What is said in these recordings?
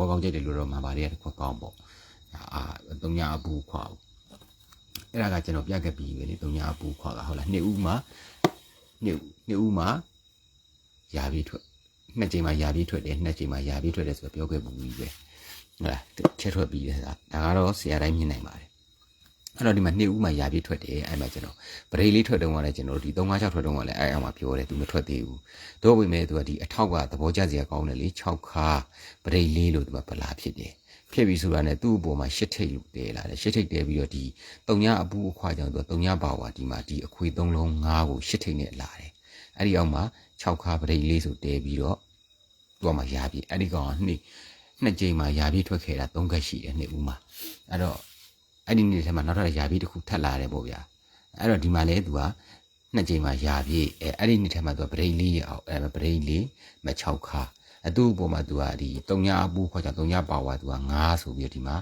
ခွက်ကောင်းကြိတ်တယ်လို့တော့မှပါတွေကတစ်ခွက်ကောင်းပေါ့အာတုံညာအပူခွာအဲ့ဒါကကျွန်တော်ပြခဲ့ပြီးပဲလေတုံညာအပူခွာကဟုတ်လားနှစ်ဦးမှာနှစ်နှစ်ဦးမှာယာပြီးထွက်နှစ်ချိန်မှာယာပြီးထွက်တယ်နှစ်ချိန်မှာယာပြီးထွက်တယ်ဆိုတော့ပြောခဲ့ပူပြီးပဲဟုတ်လားချက်ထွက်ပြီးတယ်ဆိုတာဒါကတော့ဆရာတိုင်းမြင်နိုင်ပါတယ် အဲ့တော့ဒီမှာနှစ်ဦးမှာယာပြီးထွက်တယ်အဲ့မှာကျွန်တော်ဗရိတ်လေးထွက်တုန်းကလည်းကျွန်တော်တို့ဒီ356ထွက်တုန်းကလည်းအဲ့အောင်မှာပြောတယ်သူမထွက်သေးဘူးတို့ပေမဲ့သူကဒီအထောက်ကသဘောကျစရာကောင်းတယ်လေ6ခါဗရိတ်လေးလို့ဒီမှာဗလာဖြစ်တယ်ဖြစ်ပြီဆိုတာနဲ့သူ့အပေါ်မှာရှစ်ထိတ်လို့တဲလာတယ်ရှစ်ထိတ်တဲပြီးတော့ဒီတုံညာအပူအခွာကြောင့်သူကတုံညာပါဝါဒီမှာဒီအခွေသုံးလုံး၅ကိုရှစ်ထိတ်နဲ့လာတယ်အဲ့ဒီအောက်မှာ6ခါဗရိတ်လေးဆိုတဲပြီးတော့သူကမှရာပြီအဲ့ဒီကောင်ကနှစ်နှစ်ကြိမ်မှာရာပြီထွက်ခဲ့တာ၃ခက်ရှိတယ်နှစ်ဦးမှာအဲ့တော့ အဲ့ဒီနေ့ထဲမှာနောက်ထပ်ရာပြီတစ်ခုထပ်လာတယ်ပေါ့ဗျာအဲ့တော့ဒီမှာလဲသူကနှစ်ကြိမ်မှာရာပြီအဲအဲ့ဒီနေ့ထဲမှာသူကဗရိတ်လေးရအောင်အဲဗရိတ်လေးမ6ခါအတူအပေါ်မှာသူကဒီတုံညာအပူခေါ်ကြတုံညာပါဝါသူက9ဆိုပြီးတော့ဒီမှာ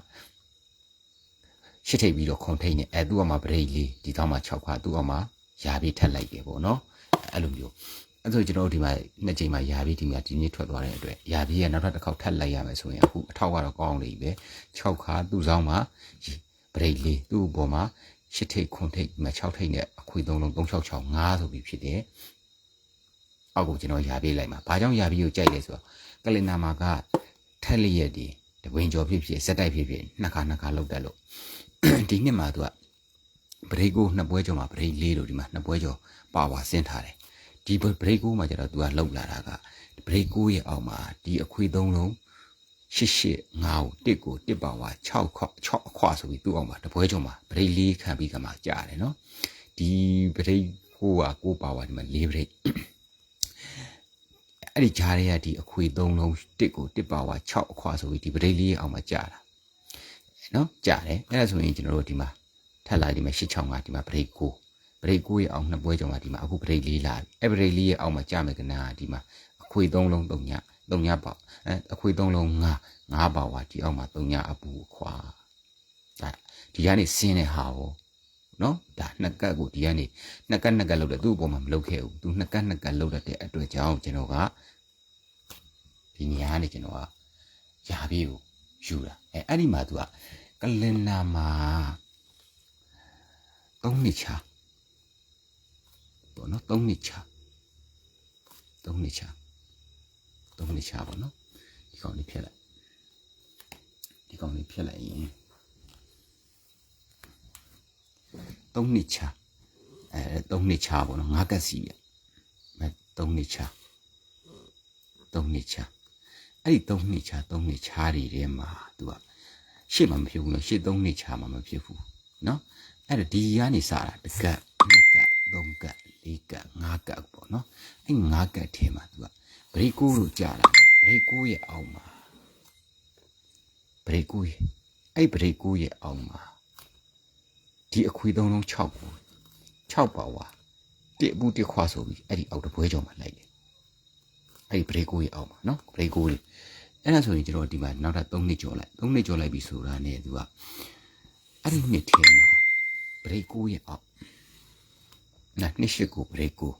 ရှစ်ထိပ်ပြီးတော့ခုံထိပ်နေအဲသူ့အမှာဗရိတ်လေးဒီတော့မှ6ခါသူ့အမှာရာပြီးထက်လိုက်တယ်ပေါ့နော်အဲ့လိုမျိုးအဲ့ဆိုကျွန်တော်တို့ဒီမှာနှစ်ချိန်မှာယာပြီးဒီမှာဒီနေ့ထွက်သွားတဲ့အတွက်ယာပြီးရနောက်ထပ်တစ်ခေါက်ထပ်လိုက်ရမယ်ဆိုရင်အခုအထောက်ကတော့ကောင်းနေပြီပဲ6ခါသူ့ဆောင်မှာ ဗရိတ်လေးသူ့အပေါ်မှာရှစ်ထိပ်ခွန်ထိပ်မှာ6ထိပ်နဲ့အခွေသုံးလုံး366 5ဆိုပြီးဖြစ်တယ်အောက်ကိုကျွန်တော်ယာပြီးလိုက်မှာဘာကြောင့်ယာပြီးကိုကြိုက်လဲဆိုတော့ကလင်နာမာကထက်လျက်ဒီတဝင်းကျော်ဖြစ်ဖြစ်စက်တိုက်ဖြစ်ဖြစ်နှစ်ခါနှစ်ခါလောက်တက်လို့ဒီနှစ်မှာသူကဗရိတ်ကိုနှစ်ပွဲကျော်မှာဗရိတ်လေးလို့ဒီမှာနှစ်ပွဲကျော်ပါဝါဆင်းထားတယ်ဒီဘရိတ်ကိုမှာကျတော့ तू ကလောက်လာတာကဘရိတ်ကိုရဲ့အောက်မှာဒီအခွေသုံးလုံး ရှစ်ရှစ်ငါးကိုတစ်ကိုတစ်ပါဝါ6ခွ6အခွဆိုပြီးသူ့အောက်မှာတပွဲချုံမှာဗရိတ်လေးခံပြီးကမှကြားတယ်နော်ဒီဗရိတ်ကိုကကိုပါဝါဒီမှာ၄ဗရိတ်အဲ့ဒီဂျားတွေကဒီအခွေသုံးလုံးတစ်ကိုတစ်ပါဝါ6အခွဆိုပြီးဒီဗရိတ်လေးအောက်မှာကြားတာနော်ကြားတယ်အဲ့ဒါဆိုရင်ကျွန်တော်တို့ဒီမှာထပ်လာဒီမှာ865ဒီမှာဗရိတ်ကိုဘရိတ်ကိုရဲ့အောင်နှစ်ပွဲကြော်မှာဒီမှာအခုဘရိတ်လေးလာပြီအဲ့ဘရိတ်လေးရဲ့အောက်မှာကြာမယ်ကနာဒီမှာအခွေသုံးလုံးသုံးည သုံးညပေါ့အဲအခွေသုံးလုံးငါးငါးပါဝါဒီအောက်မှာသုံးညအပူခွာဒါဒီကနေဆင်းတဲ့ဟာကိုနော်ဒါနှစ်ကတ်ကိုဒီကနေနှစ်ကတ်နှစ်ကတ်လောက်တယ်သူ့အပေါ်မှာမလုပ်ခဲ့ဘူးသူနှစ်ကတ်နှစ်ကတ်လောက်တဲ့အတွက်ကြောင့်ကျွန်တော်ကဒီနေရာကနေကျွန်တော်ကယာပြီးကိုယူတာအဲအဲ့ဒီမှာသူကကလင်နာမှာသုံးနှစ်ချာပေါ့နော်၃နှစ်ချ၃နှစ်ချ ၃နှစ်ချပေါ့နော်ဒီကောင်လေးဖြတ်လိုက်ဒီကောင်လေးဖြတ်လိုက်ရင်၃နှစ်ချအဲ၃နှစ်ချပေါ့နော်ငါးကက်စီပြအဲ၃နှစ်ချ၃နှစ်ချအဲ့ဒီ၃နှစ်ချ၃နှစ်ချတွေထဲမှာ तू ကရှေ့မှာမဖြစ်ဘူးနော်ရှေ့၃နှစ်ချမှာမဖြစ်ဘူးနော်အဲ့ဒါဒီကနေစတာတကက်နှစ်ကက်သုံးကက်၄ကတ်၅ကတ်ပေါ့နော်အဲ့၅ကတ်ထဲမှာ तू က ဗရိတ်ကိုလို့ကြာလာဗရိတ်ကိုရဲ့အောက်မှာဗရိတ်ကိုရဲ့အဲ့ဗရိတ်ကိုရဲ့အောက်မှာဒီအခွေသုံးလုံး6ကို6ပါဝါတစ်ဘူးတစ်ခွာဆိုပြီးအဲ့ဒီအောက်တပွဲကြော်မှာလိုက်တယ်အဲ့ဒီဗရိတ်ကိုရဲ့အောက်မှာနော်ဗရိတ်ကိုရဲ့အဲ့ဒါဆိုရင်ကျွန်တော်ဒီမှာနောက်ထပ်3နှစ်ကြော်လိုက်3နှစ်ကြော်လိုက်ပြီဆိုတာနဲ့ तू ကအဲ့ဒီနှစ်ထဲမှာဗရိတ်ကိုရဲ့အောက်နာနှစ်ရှိကိုဘရိတ်ကို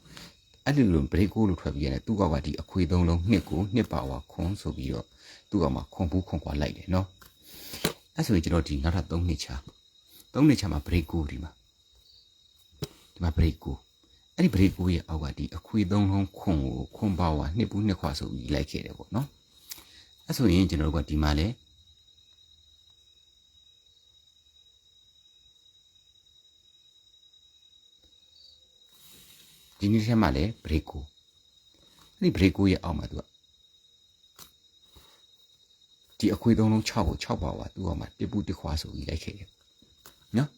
အဲ့လိုလိုဘရိတ်ကိုလို့ထွက်ပြီးရတယ်သူကကဒီအခွေသုံးလုံးနှစ်ကိုနှစ်ပါဝါခွန်ဆိုပြီးတော့သူကမှခွန်ဘူးခွန်ကွာလိုက်တယ်နော်အဲ့ဆိုရင်ကျွန်တော်ဒီနောက်ထပ်3နှစ်ချာ3နှစ်ချာမှာဘရိတ်ကိုဒီမှာဒီမှာဘရိတ်ကိုအဲ့ဒီဘရိတ်ကိုရဲ့အောက်ကဒီအခွေသုံးလုံးခွန်ကိုခွန်ပါဝါနှစ်ဘူးနှစ်ခွာဆိုပြီးလိုက်ခဲ့တယ်ပေါ့နော်အဲ့ဆိုရင်ကျွန်တော်တို့ကဒီမှာလဲ ဒီနေ့ထဲမှာလည်း break ကိုအဲ့ဒီ break ကိုရဲ့အောက်မှာသူကဒီအခွေသုံးလုံး6ကို6ပါပါသူကမှတစ်ပူတစ်ခွာဆိုပြီးလိုက်ခဲ့တယ်နော်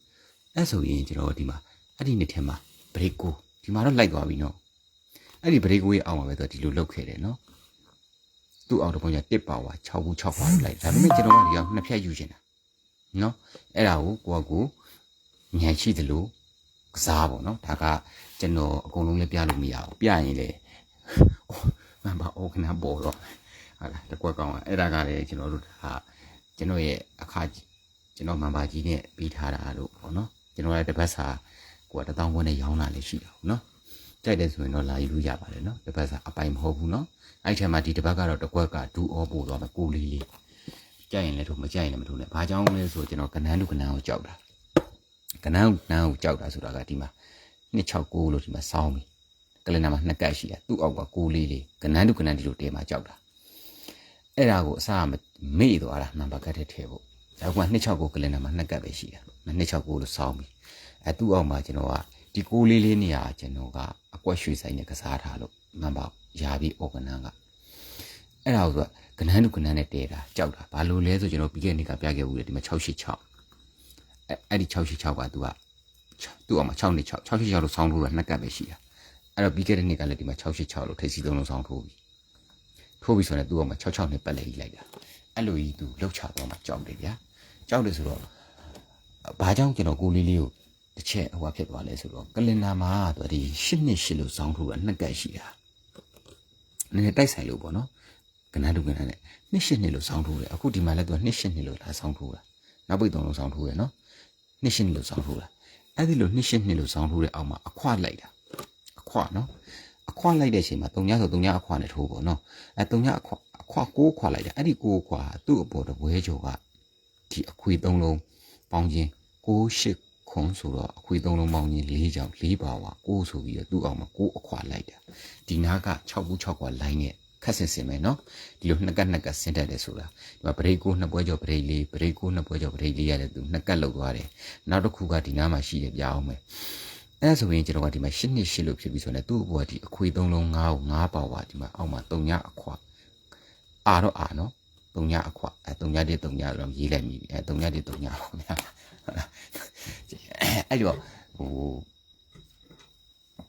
အဲ့ဆိုရင်ကျွန်တော်ဒီမှာအဲ့ဒီနေ့ထဲမှာ break ကိုဒီမှာတော့လိုက်သွားပြီနော်အဲ့ဒီ break ကိုရဲ့အောက်မှာပဲသူဒီလိုလောက်ခဲ့တယ်နော်သူ့အောက်တော့ပုံရတစ်ပါဝါ6ခု6ပါလိုက်ဒါပေမဲ့ကျွန်တော်ကဒီအောင်နှစ်ဖြတ်ယူရှင်တာနော်အဲ့ဒါကိုကိုကကိုညံရှိတယ်လို့ ကစားပေါ့နော်ဒါကကျွန်တော်အကုန်လုံးလည်းပြလို့မရဘူးပြရင်လေမဘာအိုခနာပေါ်တော့ဟာလားတကွက်ကောင်းအဲ့ဒါကလည်းကျွန်တော်တို့ဟာကျွန်တော်ရဲ့အခါကျွန်တော်မန်ပါကြီးနဲ့ပြီးထားတာလို့ပေါ့နော်ကျွန်တော်လည်းတစ်ပတ်စာကိုကတထောင်ခွန်းနဲ့ရောင်းတာလည်းရှိတာပေါ့နော်ကြိုက်တယ်ဆိုရင်တော့လာယူလို့ရပါတယ်နော်တစ်ပတ်စာအပိုင်မဟုတ်ဘူးနော်အဲ့ထဲမှာဒီတစ်ပတ်ကတော့တစ်ကွက်ကဒူအောပို့သွားမယ်ကိုလေးလေးကြိုက်ရင်လည်းထိုးမကြိုက်ရင်လည်းမထိုးနဲ့ဘာကြောင့်လဲဆိုကျွန်တော်ကနန်းလူကနန်းကိုကြောက်တာ ကနန်းကနန်းကိုကြောက်တာဆိုတာကဒီမှာ269လို့ဒီမှာစောင်းပြီကလင်နာမှာနှစ်ကတ်ရှိတာသူ့အောက်က6လေးလေးကနန်းလူကနန်းဒီလိုတဲမှာကြောက်တာအဲ့ဒါကိုအစားမေ့သွားတာနံပါတ်ကတ်ထဲထည့်ဖို့ဒါက269ကလင်နာမှာနှစ်ကတ်ပဲရှိတာ269လို့စောင်းပြီအဲသူ့အောက်မှာကျွန်တော်ကဒီ6လေးလေးနေရာကျွန်တော်ကအကွက်ရွှေဆိုင်နဲ့ကစားထားလို့နံပါတ်ရာပြီးအော်ကနန်းကအဲ့ဒါကိုကနန်းလူကနန်းနဲ့တဲတာကြောက်တာဘာလို့လဲဆိုကျွန်တော်ပြီးခဲ့တဲ့နေ့ကပြခဲ့ဘူးလေဒီမှာ686 အဲအဲ့ဒီ686ကသူကသူ့အောင်မှာ6နှစ်6 686လို့ဆောင်းထိုးတာနှစ်ကပ်ပဲရှိတာအဲ့တော့ပြီးခဲ့တဲ့နေ့ကလည်းဒီမှာ686လို့ထိပ်စီသုံးလုံးဆောင်းထိုးပြီထိုးပြီဆိုရင်သူ့အောင်မှာ66နှစ်ပတ်လေကြီးလိုက်တာအဲ့လိုကြီးသူလှုပ်ချတော့မှကြောက်တယ်ဗျာကြောက်တယ်ဆိုတော့ဘာကြောင့်ကျွန်တော်ကိုလေးလေးကိုတစ်ချက်ဟိုဟာဖြစ်သွားလဲဆိုတော့ကလင်နာမှာသူဒီ8နှစ်8လို့ဆောင်းထိုးတာနှစ်ကပ်ရှိတာနည်းနည်းတိုက်ဆိုင်လို့ပေါ့နော်ကနန်းတူကနန်းနဲ့နှစ်ရှစ်နှစ်လို့ဆောင်းထိုးတယ်အခုဒီမှာလည်းသူကနှစ်ရှစ်နှစ်လို့လာဆောင်းထိုးတာနောက်ပိတ်သုံးလုံးဆောင်းထိုးရနော် နှစ်ရှစ်နှစ်လို့ဆောင်းထိုးတာအဲ့ဒီလိုနှစ်ရှစ်နှစ်လို့ဆောင်းထိုးတဲ့အောက်မှာအခွလိုက်တာအခွနော်အခွလိုက်တဲ့အချိန်မှာတုံညဆိုတုံညအခွနဲ့ထိုးပေါ့နော်အဲတုံညအခွအခွကိုးခွလိုက်တာအဲ့ဒီကိုးခွသူ့အပေါ်တပွဲကျော်ကဒီအခွေသုံးလုံးပေါင်းခြင်း6 8ခွန်ဆိုတော့အခွေသုံးလုံးပေါင်းခြင်း၄ကြောင်၄ပါဝါ6ဆိုပြီးတော့သူ့အောင်မှာ6အခွလိုက်တာဒီနားက6ခု6ခွလိုင်းနဲ့ ခက်ဆင်စင်မယ်နော်ဒီလိုနှစ်ကတ်နှစ်ကတ်ဆင်းတတ်တယ်ဆိုတာဒီမှာဗရိတ်ကိုနှစ်ပွဲကျော်ဗရိတ်လေးဗရိတ်ကိုနှစ်ပွဲကျော်ဗရိတ်လေးရတယ်သူနှစ်ကတ်လောက်သွားတယ်နောက်တစ်ခုကဒီနားမှာရှိတယ်ပြအောင်မယ်အဲဆိုရင်ကျွန်တော်ကဒီမှာရှစ်နှစ်ရှစ်လို့ဖြစ်ပြီးဆိုရင်သူ့ဘဝဒီအခွေသုံးလုံး၅ကို၅ပါဝါဒီမှာအောက်မှာ၃ညအခွအာတော့အာနော်၃ညအခွအဲ၃ညတည်း၃ညတော့ရေးလိုက်မိပြီအဲ၃ညတည်း၃ညပါဗျာအဲ့တော့ဟို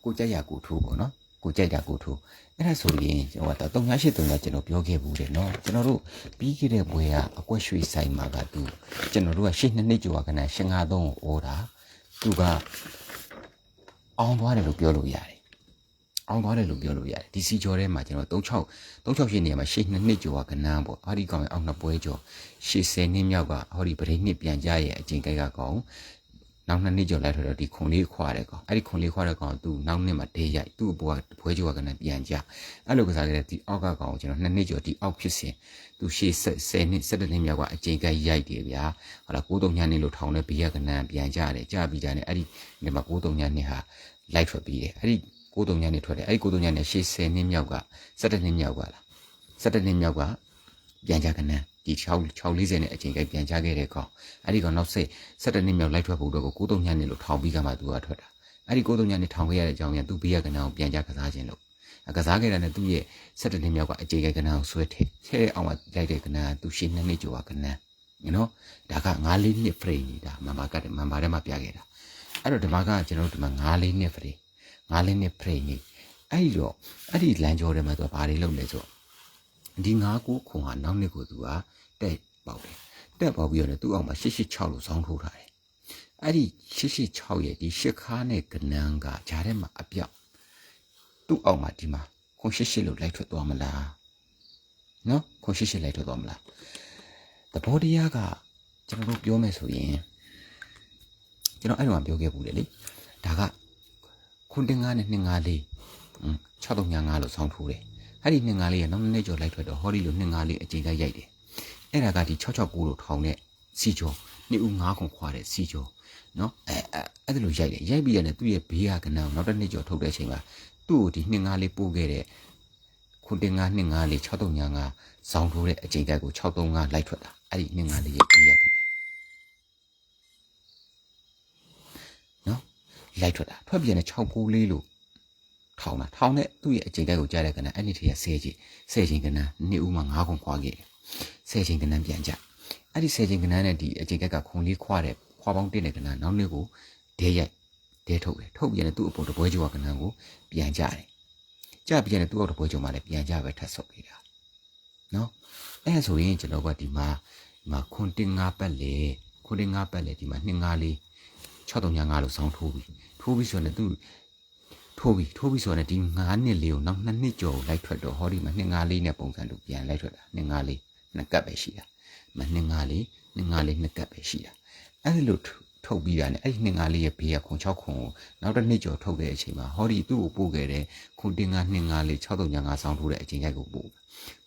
ကိုကြက်ရကိုထိုးပေါ့နော် ကိုကြိုက်တာကိုထိုးအဲ့ဒါဆိုရင်ဟိုတော့38တုံးကကျွန်တော်ပြောခဲ့ဘူးတယ်နော်ကျွန်တော်တို့ပြီးခဲ့တဲ့ဘွဲကအကွက်ရွှေဆိုင်မှာကသူကျွန်တော်တို့ကရှစ်နှစ်နှစ်ကျော်ကနန်း53ကိုအော်တာသူကအောင်သွားတယ်လို့ပြောလို့ရတယ်အောင်သွားတယ်လို့ပြောလို့ရတယ်ဒီစီကျော်ထဲမှာကျွန်တော်36 36ရှစ်နေရာမှာရှစ်နှစ်နှစ်ကျော်ကနန်းပေါ့ဟောဒီကောင်အောင်နှစ်ပွဲကျော်80နှစ်မြောက်ကဟောဒီပရိနှစ်ပြန်ကြရဲ့အချိန်ကိက်ကကောင် နောက်နှစ်နှစ်ကျော်လိုက်ထွက်တော့ဒီခွန်လေးခွာတယ်ကောင်အဲ့ဒီခွန်လေးခွာတဲ့ကောင်သူနောက်နှစ်မှာဒေးရိုက်သူ့အပေါ်ကဘွဲကျော်ကလည်းပြန်ကြအဲ့လိုကစားကြတဲ့ဒီအောက်ကကောင်ကိုကျွန်တော်နှစ်နှစ်ကျော်ဒီအောက်ဖြစ်စဉ်သူရှေ့10နှစ်17နှစ်မြောက်ကအချိန်ကရိုက်တယ်ဗျာဟောလား93ညနေလို့ထောင်တဲ့ဘေးရကနန်းပြန်ကြတယ်ကြပြီးကြတယ်အဲ့ဒီဒီမှာ93ညနေဟာလိုက်ထွက်ပြီးတယ်အဲ့ဒီ93ညနေထွက်တယ်အဲ့ဒီ93ညနေရှေ့10နှစ်မြောက်က17နှစ်မြောက်ကလား17နှစ်မြောက်ကပြန်ကြကနန်း ဒီ6 640နဲ့အချိန်ကိပြန်ချခဲ့တဲ့ကောင်အဲ့ဒီကောင်နောက်ဆက်17နှစ်မြောက်လိုက်ထွက်ဖို့တော့ကို93ညနေလို့ထောင်ပြီးကမှသူကထွက်တာအဲ့ဒီ93ညနေထောင်ခဲ့ရတဲ့အကြောင်းကသူဘေးရကနန်းကိုပြန်ချကစားခြင်းလို့ကစားခဲ့တာနဲ့သူ့ရဲ့17နှစ်မြောက်ကအချိန်ကိကနန်းကိုဆွဲထည့်ဆဲအောင်မှလိုက်တဲ့ကနန်းကသူရှင်းနှစ်နှစ်ကျော်ကကနန်းနော်ဒါက9လေးနှစ် frame နေတာမန်ပါကတည်းမန်ပါထဲမှာပြခဲ့တာအဲ့တော့ဒီမှာကကျွန်တော်တို့ဒီမှာ9လေးနှစ် frame 9လေးနှစ် frame နေအဲ့ဒီတော့အဲ့ဒီလမ်းကြောထဲမှာသူကဘာတွေလုပ်လဲဆိုတော့ ဒီ9ကိုခုံဟာနောက်နှစ်ကိုသူကတက်ပေါက်တယ်တက်ပေါက်ပြီးတော့သူ့အောင်မှာ886လို့စောင်းထိုးထားတယ်အဲ့ဒီ886ရဲ့ဒီရှစ်ခါနဲ့ကနန်းကဂျားထဲမှာအပြောက်သူ့အောင်မှာဒီမှာခွန်88လို့လိုက်ထွက်သွားမလားနော်ခွန်88လိုက်ထွက်သွားမလားသဘောတရားကကျွန်တော်တို့ပြောမယ်ဆိုရင်ကျွန်တော်အဲ့လိုမှပြောခဲ့ဘူးလေလေဒါကခွန်တင်ငါနဲ့2ငါလေး6395လို့စောင်းထိုးတယ် အဲ့ဒီ2ငါလေးကနောက်နေ့ကျော်လိုက်ထွက်တော့ဟောဒီလို2ငါလေးအချိန်ကရိုက်တယ်အဲ့ဒါကဒီ669လို့ထောင်တဲ့စီကျော်နှစ်ဦး9ခုခွာတဲ့စီကျော်နော်အဲအဲ့ဒါလိုရိုက်တယ်ရိုက်ပြီးရတယ်သူ့ရဲ့ဘေးကကနန်းနောက်တစ်နှစ်ကျော်ထုတ်တဲ့အချိန်မှာသူ့ကိုဒီနှစ်ငါလေးပို့ခဲ့တဲ့ခွန်တင်ငါနှစ်ငါလေး6395ဇောင်းထိုးတဲ့အချိန်ကကို635လိုက်ထွက်တာအဲ့ဒီနှစ်ငါလေးရဲ့ဘေးကကနန်းနော်လိုက်ထွက်တာထွက်ပြန်တဲ့69လေးလို့ ထောင်တာထောင်တဲ့သူ့ရဲ့အချိန်ကိုကြားတဲ့ကနန်းအဲ့ဒီထည့်ရ10ချိန်10ချိန်ကနန်းနှစ်ဦးမှာ9ခုခွာခဲ့တယ်ဆယ်ချိန်ကနန်းပြန်ကြအဲ့ဒီဆယ်ချိန်ကနန်းနဲ့ဒီအချိန်ကကခုံလေးခွာတဲ့ခွာပေါင်းတင်တဲ့ကနန်းနောက်နေ့ကိုဒဲရိုက်ဒဲထုတ်တယ်ထုတ်ပြန်တဲ့သူ့အပေါ်တပွဲကျော်ကနန်းကိုပြန်ကြတယ်ကြပြန်တဲ့သူ့အောက်တပွဲကျော်မှလည်းပြန်ကြပဲထပ်ဆုပ်ပေးတာနော်အဲ့ဆိုရင်ကျွန်တော်ကဒီမှာဒီမှာခွန်တင်ငါပတ်လေခွန်တင်ငါပတ်လေဒီမှာနှစ်ငါလေး6395လို့ဆောင်းထိုးပြီးထိုးပြီးဆိုရင်သူ ထိုးပြီးထိုးပြီးဆိုတော့ဒီ9နှစ်လေးကိုနောက်2နှစ်ကျော်ကိုလိုက်ထွက်တော့ဟောဒီမှာ254နဲ့ပုံစံတူပြန်လိုက်ထွက်တာ254နှစ်ကပ်ပဲရှိတာမ254 254နှစ်ကပ်ပဲရှိတာအဲ့ဒီလိုထုတ်ပြီးတာနဲ့အဲ့ဒီ254ရဲ့ဘေးကခွန်6ခွန်ကိုနောက်တစ်နှစ်ကျော်ထုတ်တဲ့အချိန်မှာဟောဒီသူ့ကိုပို့ခဲ့တဲ့ခွန်တင်က254 6395ဆောင်းထိုးတဲ့အချိန်ကြိုက်ကိုပို့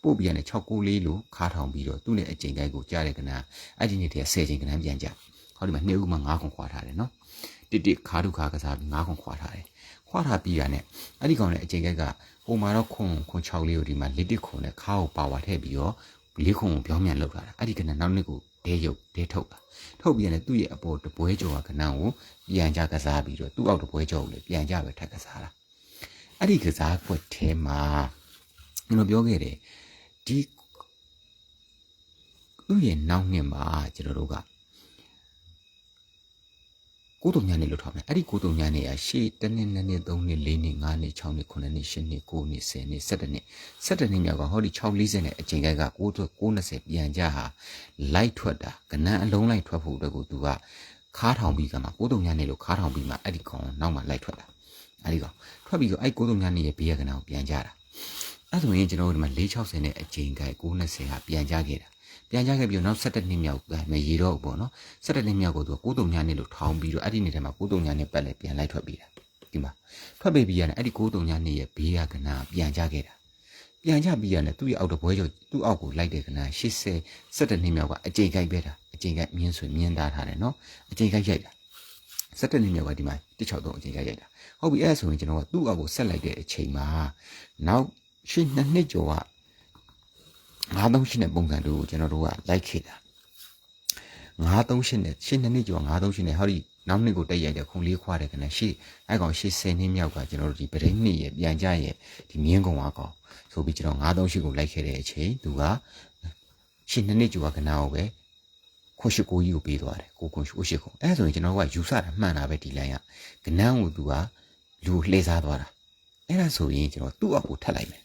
ပို့ပြီးရတယ်694လို့ခါထောင်ပြီးတော့သူ့နဲ့အချိန်ကြိုက်ကိုကြားတဲ့ကနာအဲ့ဒီနေ့တည်း10ချိန်ကနာပြန်ကြဟောဒီမှာ2ဦးမှ9ခွန်ခွာထားတယ်နော်တစ်တစ်ခါတုခါကစားပြီး9ခွန်ခွာထားတယ် ခွာထားပြီးတာနဲ့အဲ့ဒီကောင်နဲ့အချိန်ကက်ကဟိုမှာတော့ခွန်ခွန်6လေးကိုဒီမှာလစ်တစ်ခွန်နဲ့ခါကိုပါဝါထည့်ပြီးတော့လေးခွန်ကိုပြောင်းပြန်လောက်လာတာအဲ့ဒီကနေ့နောက်နှစ်ကိုဒဲရုပ်ဒဲထုတ်တာထုတ်ပြီးရင်လည်းသူ့ရဲ့အပေါ်တပွဲကြော်ကကနန်းကိုပြန်ကြကစားပြီးတော့သူ့အောက်တပွဲကြော်ကိုလည်းပြန်ကြပဲထပ်ကစားတာအဲ့ဒီကစားကွက်ထဲမှာကျွန်တော်ပြောခဲ့တယ်ဒီသူ့ရဲ့နောက်ငင်မှာကျွန်တော်တို့က ကုသိုလ်များနေလို့ထားမယ်အဲ့ဒီကုသိုလ်များနေရရှေ့တစ်နှစ်နှစ်နှစ်သုံးနှစ်လေးနှစ်ငါးနှစ်ခြောက်နှစ်ခုနှစ်နှစ်ရှစ်နှစ်ကိုးနှစ်ဆယ်နှစ်၁၇နှစ်၁၇နှစ်မြောက်ကဟောဒီ6 40နဲ့အချိန်ကက9 90ပြန်ကြဟာလိုက်ထွက်တာကဏန်းအလုံးလိုက်ထွက်ဖို့အတွက်ကိုသူကခါထောင်ပြီးကမှကုသိုလ်များနေလို့ခါထောင်ပြီးမှအဲ့ဒီကောင်နောက်မှလိုက်ထွက်တာအဲ့ဒီကောင်ထွက်ပြီးတော့အဲ့ကုသိုလ်များနေရဲ့ဘေးကဏန်းကိုပြန်ကြတာအဲ့ဆိုရင်ကျွန်တော်တို့ဒီမှာ460နဲ့အချိန်က990ဟာပြန်ကြခဲ့တာ ပြန်ကြခဲ့ပြီးတော့နောက်17နှစ်မြောက်မရေတော့ဘူးပေါ့နော်17နှစ်မြောက်ကိုသူက9တုံညာနှစ်လို့ထောင်းပြီးတော့အဲ့ဒီနေ့ထဲမှာ9တုံညာနှစ်ပတ်လဲပြန်လိုက်ထွက်ပြီးတာဒီမှာထွက်ပြီးပြီးရတယ်အဲ့ဒီ9တုံညာနှစ်ရဲ့ဘေးကကနာပြန်ကြခဲ့တာပြန်ကြပြီးရတယ်သူ့ရဲ့အောက်တပွဲကျော်သူ့အောက်ကိုလိုက်တဲ့ကနာ80 17နှစ်မြောက်ကအချိန်ကြိုက်ပဲတာအချိန်ကြိုက်မြင်းဆွေမြင်းသားထားတယ်နော်အချိန်ကြိုက်ရိုက်တာ17နှစ်မြောက်ကဒီမှာ163အချိန်ကြိုက်ရိုက်တာဟုတ်ပြီအဲ့ဒါဆိုရင်ကျွန်တော်ကသူ့အောက်ကိုဆက်လိုက်တဲ့အချိန်မှာနောက်ရှင်းနှစ်နှစ်ကျော်က 938နဲ့ပုံစံတူကိုကျွန်တော်တို့ကလိုက်ခဲ့တာ938နဲ့ရှင်းနှစ်နှစ်ကျော်938နဲ့ဟောဒီနောက်နှစ်ကိုတက်ရိုက်တယ်ခုံလေးခွာတယ်ခဏရှေ့အဲ့ကောင်ရှေ့10နှစ်မြောက်ကကျွန်တော်တို့ဒီပရင်းနှစ်ရဲ့ပြန်ကြရဲ့ဒီမြင်းကုံအကောင်ဆိုပြီးကျွန်တော်938ကိုလိုက်ခဲ့တဲ့အချိန်သူကရှင်းနှစ်နှစ်ကျော်ကခဏအောင်ပဲခွရှိကိုကြီးကိုပေးသွားတယ်ကိုကိုရှိရှိကိုအဲ့ဆိုရင်ကျွန်တော်ကယူဆတာမှန်တာပဲဒီလိုင်းကကနန်းကိုသူကလူလှည့်စားသွားတာအဲ့ဒါဆိုရင်ကျွန်တော်သူ့အောက်ကိုထပ်လိုက်မယ်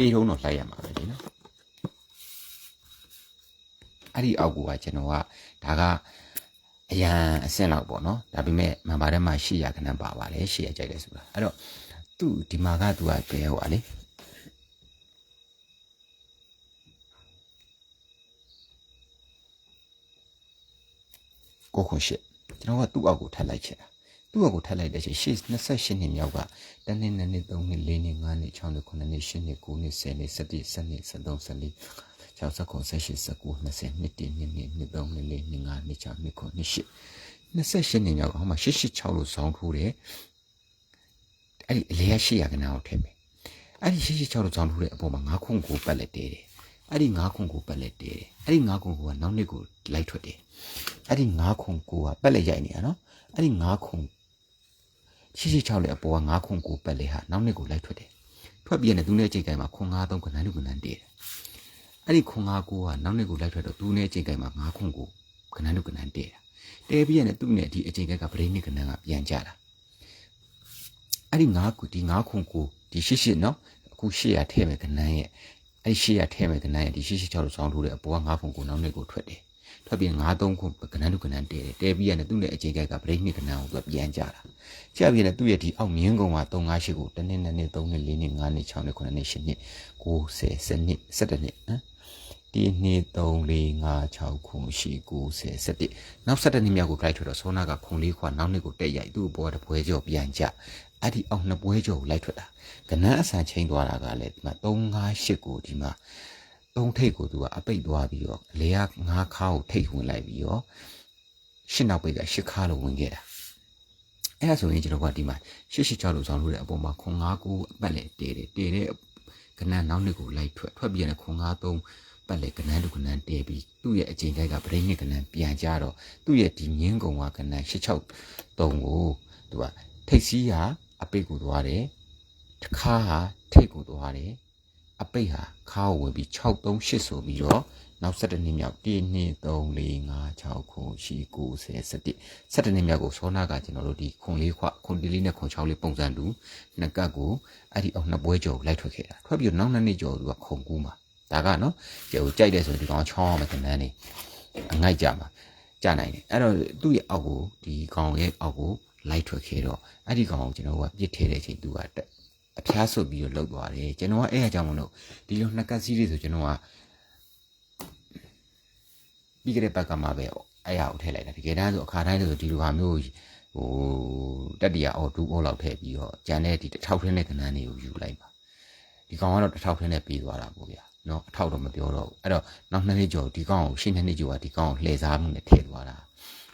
ပေးတော့တော့လိုက်ရမှာပဲဒီနော်အဲ့ဒီအောက်ကကျွန်တော်ကဒါကအရန်အဆင့်လောက်ပေါ့နော်ဒါပေမဲ့မန်ပါထဲမှာ800ခဏပါပါတယ်800ကြိုက်တယ်ဆိုတာအဲ့တော့သူ့ဒီမှာကသူကဘယ်ဟိုပါလေကိုခွန်ရှစ်ကျွန်တော်ကသူ့အောက်ကိုထပ်လိုက်ချင်တာ သူ့အကိုထပ်လိုက်တဲ့ချိန်ရှေ့28နှစ်မြောက်ကတန်းနေနေနေ3နှစ်4နှစ်5နှစ်6နှစ်9နှစ်10နှစ်9နှစ်10နှစ်17နှစ်13 14 69 88 29 20 21 22 23 24 25 26 27 28 29 30 31 32 33 34 35 36 37 38 39 40 41 42 43 44 45 46 47 48 49 50 51 52 53 54 55 56 57 58 59 60 61 62 63 64 65 66 67 68 69 70 71 72 73 74 75 76 77 78 79 80 81 82 83 84 85 86 87 88 89 90 91 92 93 94 95 96 97 98 99 100 101 102 103 104 105 106 107 108 109 110 111 112 113 114 115 116 117 118 119 120 121 122 123 124 125 126 127 128 129 130 131 132 133 134 135 136 137 138 139 140 141 142 143 144 145 146 147 148 149 150 151 152 153 154 155 156 157 158 159 160 161 162 163 164 165 166 167 168 169 170 171 172 86လည်းအပေါ်က9ခွန်9ပတ်လေးဟာနောက်နှစ်ကိုလိုက်ထွက်တယ်ထွက်ပြေးနေသူနဲ့အချိန်တိုင်းမှာခွန်9 3ခဏလူခဏတည်တယ်အဲ့ဒီခွန်9 9ကနောက်နှစ်ကိုလိုက်ထွက်တော့သူနဲ့အချိန်တိုင်းမှာ9ခွန်9ခဏလူခဏတည်တာတဲပြီးရတဲ့သူ့နဲ့ဒီအချိန်ကပရိနိကဏ္ဍကပြန်ကြတာအဲ့ဒီငါးခုဒီငါးခုကိုဒီရှစ်ရှစ်နော်အခုရှစ်ရထည့်မယ်ကဏ္ဍရဲ့အဲ့ရှစ်ရထည့်မယ်ကဏ္ဍရဲ့ဒီရှစ်ရှစ်ချောက်လို့ဆောင်းထိုးတဲ့အပေါ်ကငါးခုကိုနောက်နေ့ကိုထွက်တယ် ထွက်ပြီး93ခုကဏ္ဍလူကဏ္ဍတဲတယ်တဲပြီးရင်သူ့နဲ့အချိန်ကကပရိနိကဏ္ဍကိုသူပြန်ကြတာကြပြီးရင်သူ့ရဲ့ဒီအောက်မြင်းကုံက358ကိုတစ်နှစ်နှစ်နှစ်3နှစ်4နှစ်5နှစ်6နှစ်9နှစ်10နှစ်90 10နှစ်17နှစ်ဟမ်ဒီနှစ်3 4 5 6ခုရှိ90 17နောက်17နှစ်မြောက်ကို guide ထွက်တော့ဆောနာကခုံလေးခွာနောက်နှစ်ကိုတက်ရိုက်သူ့ဘောတပွဲကြော်ပြန်ကြအဲ့ဒီအောက်နှစ်ပွဲကြော်ကိုလိုက်ထွက်တာကနန်းအဆန်ချင်းသွားတာကလည်းဒီမှာ3 5 8ကိုဒီမှာ 3ထိပ်ကိုသူကအပိတ်သွားပြီးတော့အလေက5ခါကိုထိပ်ဝင်လိုက်ပြီးတော့ရှင်းနောက်ပိတ်က8ခါလို့ဝင်ခဲ့တာအဲ့ဒါဆိုရင်ကျွန်တော်ကဒီမှာ86လို့ဆောင်းလို့တဲ့အပေါ်မှာခွန်5ကိုအပတ်လေတေတယ်တေတဲ့ကနန်းနောက်နှစ်ကိုလိုက်ထွက်ထွက်ပြီးရင်ခွန်5 3ပတ်လေကနန်းလူကနန်းတဲပြီးသူ့ရဲ့အချိန်တိုက်ကပရိနိကနန်းပြန်ကြတော့သူ့ရဲ့ဒီငင်းကုံကကနန်း86 3ကိုသူကထိတ်စီးဟာအပိတ်ကိုသွားတယ်တခါဟာထိတ်ကိုသွားတယ် အပိတ်ဟာခါကိုဝင်ပြီး638ဆိုပြီးတော့နောက်17နှစ်မြောက်1 2 3 4 5 6ခုရှိ9 10 17 17နှစ်မြောက်ကိုစောနာကကျွန်တော်တို့ဒီခွန်လေးခွခွန်တီလေးနဲ့ခွန်6လေးပုံစံတူနှစ်ကတ်ကိုအဲ့ဒီအောင်နှစ်ပွဲကျော်လိုက်ထွက်ခဲ့တာထွက်ပြီးတော့နောက်နှစ်နှစ်ကျော်သူကခုံကူးမှာဒါကနော်ကျေကိုကြိုက်တယ်ဆိုရင်ဒီကောင်ချောင်းအောင်မတင်တန်းနေအငိုက်ကြမှာကြနိုင်တယ်အဲ့တော့သူ့ရဲ့အောက်ကိုဒီကောင်ရဲ့အောက်ကိုလိုက်ထွက်ခဲ့တော့အဲ့ဒီကောင်ကိုကျွန်တော်ကပြစ်ထဲတဲ့အချိန်သူကတက် အဖျားဆွတ်ပြီးတော့လှုပ်သွားတယ်ကျွန်တော်ကအဲ့အကြောင်းမလို့ဒီလိုနှစ်ကတ်စီးလေးဆိုကျွန်တော်ကပြီးကြတဲ့ဘက်ကမှပဲအဲ့ရကိုထည့်လိုက်တာတကယ်တမ်းဆိုအခါတိုင်းဆိုဒီလိုဟာမျိုးဟိုတက်တရအော်ဒူအော်လောက်ထည့်ပြီးတော့ကြံတဲ့ဒီတစ်ထောက်ထင်းတဲ့ကဏ္ဍတွေကိုယူလိုက်ပါဒီကောင်ကတော့တစ်ထောက်ထင်းနဲ့ပြီးသွားတာပေါ့ဗျာနော်အထောက်တော့မပြောတော့ဘူးအဲ့တော့နောက်နှစ်နှစ်ကျော်ဒီကောင်ကိုရှင်းနှစ်နှစ်ကျော်ကဒီကောင်ကိုလှည့်စားမှုနဲ့ထည့်သွားတာ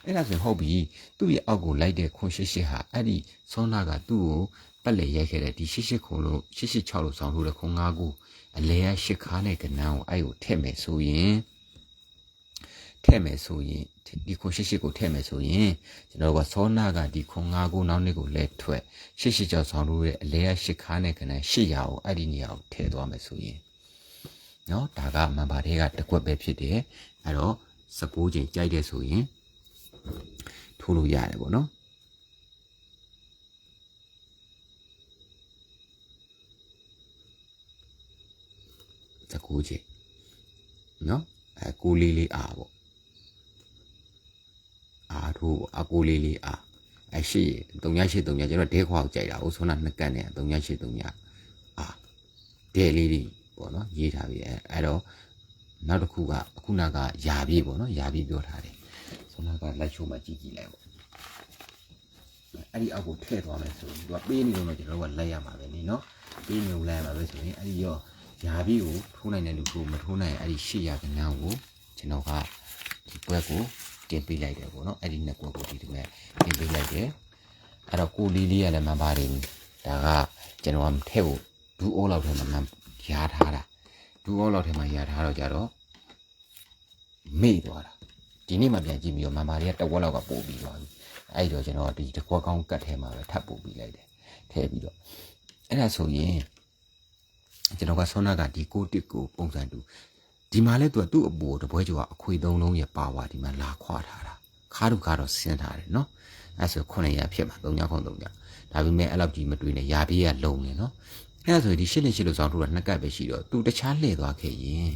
အဲ့ဒါဆိုဟုတ်ပြီသူ့ရဲ့အောက်ကိုလိုက်တဲ့ခွန်ရှိရှိဟာအဲ့ဒီဆွမ်းနာကသူ့ကို ပတ်လေရိုက်ခဲ့တဲ့ဒီရှိရှိခုံလို့ရှိရှိ6လို့ဆောင်းထိုးတဲ့ခုံ၅ခုအလဲရရှစ်ခါနဲ့ကနန်းကိုအဲ့ကိုထည့်မယ်ဆိုရင်ထည့်မယ်ဆိုရင်ဒီခုရှိရှိကိုထည့်မယ်ဆိုရင်ကျွန်တော်ကဆောနာကဒီခုံ၅ခုနောက်နှစ်ကိုလဲထွက်ရှိရှိကြောက်ဆောင်ထိုးတဲ့အလဲရရှစ်ခါနဲ့ကနန်း800ကိုအဲ့ဒီနေရာကိုထည့်သွားမယ်ဆိုရင်နော်ဒါကမန်ပါတွေကတစ်ခွက်ပဲဖြစ်တယ်အဲ့တော့19ချိန်ကြိုက်တယ်ဆိုရင်ထိုးလို့ရတယ်ပေါ့နော် 19ချိန်နော်အဲကိုလေးလေးအာပေါ့အာထိုးအကိုလေးလေးအာအဲရှိ38 3ညကျွန်တော်ဒဲခွာကိုကြိုက်တာဟိုဆိုနာနှစ်ကတ်နဲ့38 3ညအာဒဲလေးလေးပေါ့နော်ရေးထားပြီအဲအဲ့တော့နောက်တစ်ခုကအခုနကယာပြည့်ပေါ့နော်ယာပြည့်ပြောထားတယ်ဆိုနာကလိုက်ချိုးမှကြည့်ကြည့်လိုက်ပေါ့အဲ့ဒီအောက်ကိုထည့်သွားမယ်ဆိုရင်သူကပေးနေလို့ကျွန်တော်တို့ကလိုက်ရမှာပဲနေနော်ပေးနေလို့လိုက်ရမှာပဲဆိုရင်အဲ့ဒီရော ယာပြီးကိုထိုးနိုင်တဲ့လူကိုမထိုးနိုင်အဲ့ဒီရှေ့ရကနန်းကိုကျွန်တော်ကဒီဘွက်ကိုတင်ပေးလိုက်တယ်ပေါ့နော်အဲ့ဒီနှစ်ကွက်ကိုဒီဒီမဲ့တင်ပေးလိုက်တယ်အဲ့တော့ကိုလေးလေးကလည်းမပါတယ်ဒါကကျွန်တော်ကထဲကိုဒူးအိုးလောက်ထဲမှာရာထားတာဒူးအိုးလောက်ထဲမှာရာထားတော့ကြတော့မေ့သွားတာဒီနေ့မှပြန်ကြည့်ပြီးတော့မမတွေကတဝက်လောက်ကပို့ပြီးသွားပြီအဲ့တော့ကျွန်တော်ဒီတကွက်ကောင်းကတ်ထဲမှာပဲထပ်ပို့ပြီးလိုက်တယ်ထည့်ပြီးတော့အဲ့ဒါဆိုရင် ကျွန်တော်ကဆောနာကဒီကိုတစ်ကိုပုံစံတူဒီမှာလဲသူကသူ့အပေါ်တပွဲကျော်ကအခွေသုံးလုံးရဲ့ပါဝါဒီမှာလာခွာထားတာခါးတူခါတော့ဆင်းထားတယ်နော်အဲ့ဆို900ဖြစ်မှာ3ညခုံ3ညဒါပေမဲ့အဲ့လောက်ကြီးမတွေးနဲ့ရာပြေးရလုံနေနော်အဲ့ဒါဆိုဒီရှစ်လရှစ်လို့ဆောင်းထိုးတာနှစ်ကပ်ပဲရှိတော့သူတခြားလှည့်သွားခဲ့ရင်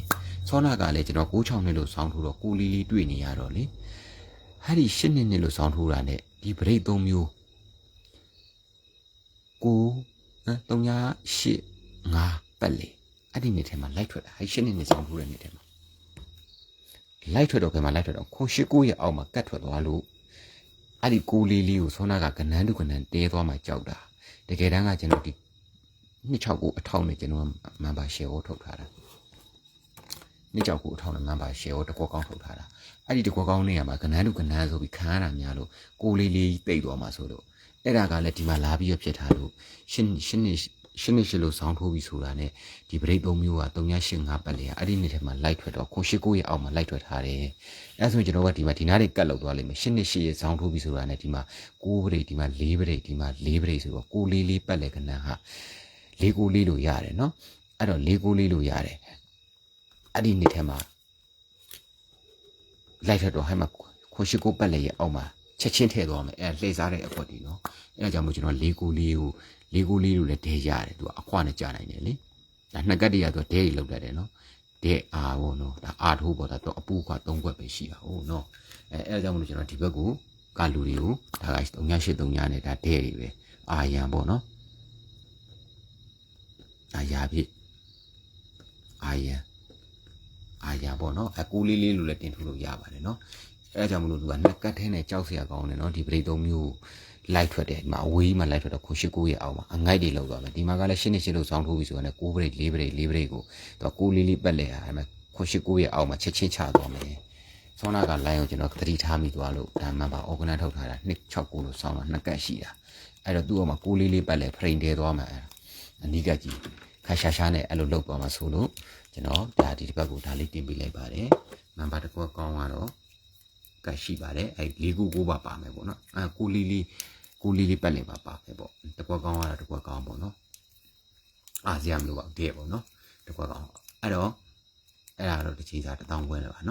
ဆောနာကလည်းကျွန်တော်96နှစ်လို့ဆောင်းထိုးတော့ကိုလီလီတွေ့နေရတော့လေအဲ့ဒီရှစ်နှစ်နှစ်လို့ဆောင်းထိုးတာ ਨੇ ဒီဗရိတ်၃မျိုးကို3ည8 5 ပတ်လေအဲ့ဒီနေ့ထဲမှာလိုက်ထွက်တာအဲ့ရှင်းနေနေဆောင်ထိုးတဲ့နေ့ထဲမှာလိုက်ထွက်တော့ဘယ်မှာလိုက်ထွက်တော့ခွန်ရှိကိုရဲ့အောက်မှာကတ်ထွက်သွားလို့အဲ့ဒီကိုလေးလေးကိုဆောနာကကနန်းတုကနန်းတဲသွားမှကြောက်တာတကယ်တမ်းကကျွန်တော်ဒီနှစ်ချောက်ကိုအထောက်နဲ့ကျွန်တော်မန်ပါရှယ်ကိုထုတ်ထားတာနှစ်ချောက်ကိုအထောက်နဲ့မန်ပါရှယ်ကိုတကွက်ကောင်းထုတ်ထားတာအဲ့ဒီတကွက်ကောင်းနေရမှာကနန်းတုကနန်းဆိုပြီးခံရတာများလို့ကိုလေးလေးတိတ်သွားမှဆိုလို့အဲ့ဒါကလည်းဒီမှာလာပြီးရဖြစ်ထားလို့ရှင်းရှင်း ရှင်းနေရှင်းလို့ဆောင်းထိုးပြီးဆိုတာ ਨੇ ဒီပရိတ်သုံးမျိုးက385ပတ်လေအဲ့ဒီနေ့ထဲမှာလိုက်ထွက်တော့ခွန်ရှိကိုရဲ့အောက်မှာလိုက်ထွက်ထားတယ်အဲ့ဆိုကျွန်တော်ကဒီမှာဒီနားတွေကတ်လောက်သွားလိမ့်မယ်ရှင်းနေရှင်းရဲ့ဆောင်းထိုးပြီးဆိုတာ ਨੇ ဒီမှာ6ပရိတ်ဒီမှာ4ပရိတ်ဒီမှာ4ပရိတ်ဆိုတော့6လေးလေးပတ်လေကနန်းဟာ၄ကိုလေးလို့ရတယ်နော်အဲ့တော့၄ကိုလေးလို့ရတယ်အဲ့ဒီနေ့ထဲမှာလိုက်ထွက်တော့ဟဲ့မှာခွန်ရှိကိုပတ်လေရဲ့အောက်မှာ ချက်ချင်းထည့်သွားမယ်အဲလှည့်စားတဲ့အကွက်ဒီနော်အဲဒါကြောင့်မို့ကျွန်တော်၄ကိုလေးကိုလေးကိုလေးလို့လည်းဒဲရတယ်သူကအခွနဲ့ကြာနိုင်တယ်လေဒါနှစ်ကတ်တည်းကသူဒဲကြီးလောက်တတ်တယ်နော်ဒဲအာဘောနော်ဒါအာထိုးပေါ်တာတော့အပူက၃ခွက်ပဲရှိတာဟုတ်နော်အဲအဲဒါကြောင့်မလို့ကျွန်တော်ဒီဘက်ကိုကလူတွေကိုဒါက38 3ညနဲ့ဒါဒဲတွေပဲအာရန်ပေါ့နော်အာရပြည့်အာရန်အာရန်ပေါ့နော်အကူလေးလေးလို့လည်းတင်ထုတ်လို့ရပါတယ်နော် အဲဒါကြောင့်မလို့သူကနှစ်ကတ်ထဲနဲ့ကြောက်စရာကောင်းတယ်နော်ဒီပရိသုံးမျိုးလိုက်ထွက်တယ်ဒီမှာအဝေးမှာလိုက်ထွက်တော့ခုရှိကိုရဲ့အောင်မှာအငိုက်တွေလောက်သွားမယ်ဒီမှာကလည်းရှင်းနေရှင်းလို့ဆောင်းထိုးပြီးဆိုတော့6ဘရိတ်4ဘရိတ်4ဘရိတ်ကိုသူက6လေးလေးပက်လဲဟာအဲမှာခုရှိကိုရဲ့အောင်မှာချက်ချင်းချသွားမယ်ဆောင်းနာကလိုင်းကိုကျွန်တော်သတိထားမိသွားလို့ဒါမှပါ organ ထုတ်ထားတာ269လို့ဆောင်းတော့နှစ်ကတ်ရှိတာအဲ့တော့သူ့အောင်မှာ6လေးလေးပက်လဲဖရိန်တဲသွားမှာအနီးကကြီးခါရှာရှာနဲ့အဲ့လိုလောက်သွားမှာဆိုလို့ကျွန်တော်ဒါဒီတစ်ပတ်ကိုဒါလေးတင်ပေးလိုက်ပါတယ်နံပါတ်တစ်ခုကောင်းကတော့ ကရှိပါတယ်အဲလေးခုကိုပါပါမယ်ပေါ့နော်အဲကိုလီလီကိုလီလီပတ်လင်ပါပါမယ်ပေါ့တကွက်ကောင်းရတာတကွက်ကောင်းပေါ့နော်အာဇီယမလို့ပါတဲ့ပေါ့နော်တကွက်ကောင်းအဲ့တော့အဲ့ဒါတော့တစ်ချိန်စာတစ်တောင်းခွဲလည်းပါနော်